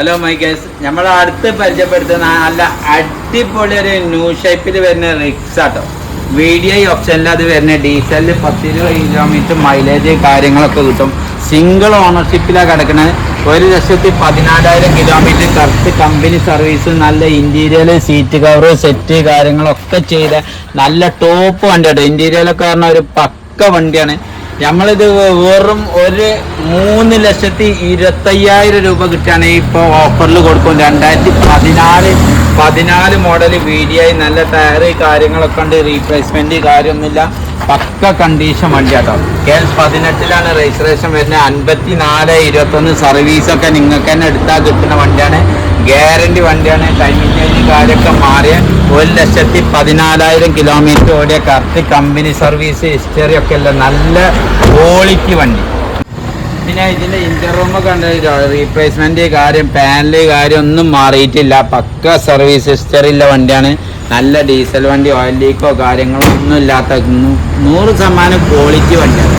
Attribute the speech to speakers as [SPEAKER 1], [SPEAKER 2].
[SPEAKER 1] Hello മൈക്കേഴ്സ് നമ്മൾ അടുത്ത് പരിചയപ്പെടുത്തുന്ന നല്ല അടിപൊളി ഒരു ന്യൂ ഷേപ്പിൽ വരുന്ന റിക്സ് ആട്ടോ. വീഡിയോ ഓപ്ഷനിൽ അത് വരുന്ന ഡീസലിൽ പത്തിരുപത് കിലോമീറ്റർ മൈലേജ് കാര്യങ്ങളൊക്കെ കിട്ടും. സിംഗിൾ ഓണർഷിപ്പിലാണ് കിടക്കുന്നത് ഒരു ലക്ഷത്തി പതിനാലായിരം കിലോമീറ്റർ കറക്റ്റ് കമ്പനി സർവീസ് നല്ല ഇന്റീരിയർ സീറ്റ് കവർ സെറ്റ് കാര്യങ്ങളൊക്കെ ചെയ്ത നല്ല ടോപ്പ് വണ്ടിയാട്ടോ ഇന്റീരിയലൊക്കെ പറഞ്ഞ ഒരു പക്ക വണ്ടിയാണ്. നമ്മളിത് വെറും ഒരു മൂന്ന് ലക്ഷത്തി ഇരുപത്തയ്യായിരം രൂപ കിട്ടുകയാണെങ്കിൽ ഇപ്പോൾ ഓഫറിൽ കൊടുക്കും. രണ്ടായിരത്തി പതിനാല് പതിനാല് മോഡൽ വീഡിയായി നല്ല ടയറ് കാര്യങ്ങളൊക്കെ ഉണ്ട്. റീപ്ലേസ്മെന്റ് കാര്യമൊന്നുമില്ല. പക്ക കണ്ടീഷൻ വണ്ടി വണ്ടിയാട്ടോ. കെ എസ് പതിനെട്ടിലാണ് രജിസ്ട്രേഷൻ വരുന്നത്. അൻപത്തി നാല് ഇരുപത്തൊന്ന് സർവീസൊക്കെ നിങ്ങൾക്ക് തന്നെ എടുത്താൽ കിട്ടുന്ന വണ്ടിയാണ്. ഗ്യാരണ്ടി വണ്ടിയാണ്. ടൈമിംഗ് കാര്യമൊക്കെ മാറിയ ഒരു ലക്ഷത്തി പതിനാലായിരം കിലോമീറ്റർ ഓടിയ കറക്റ്റ് കമ്പനി സർവീസ് ഹിസ്റ്ററി ഒക്കെ ഉള്ള നല്ല ക്വാളിറ്റി വണ്ടി. പിന്നെ ഇതിന്റെ ഇന്റർ റൂം ഒക്കെ ഉണ്ട് റീപ്ലേസ്മെന്റ് കാര്യം പാനൽ കാര്യം ഒന്നും മാറിയിട്ടില്ല. പക്ക സർവീസ് ഹിസ്റ്ററി ഉള്ള വണ്ടിയാണ്. നല്ല ഡീസൽ വണ്ടി ഓയിൽ ലീക്കോ കാര്യങ്ങളോ ഒന്നും ഇല്ലാത്ത നൂറ് ശതമാനം ക്വാളിറ്റി വണ്ടിയാണ്.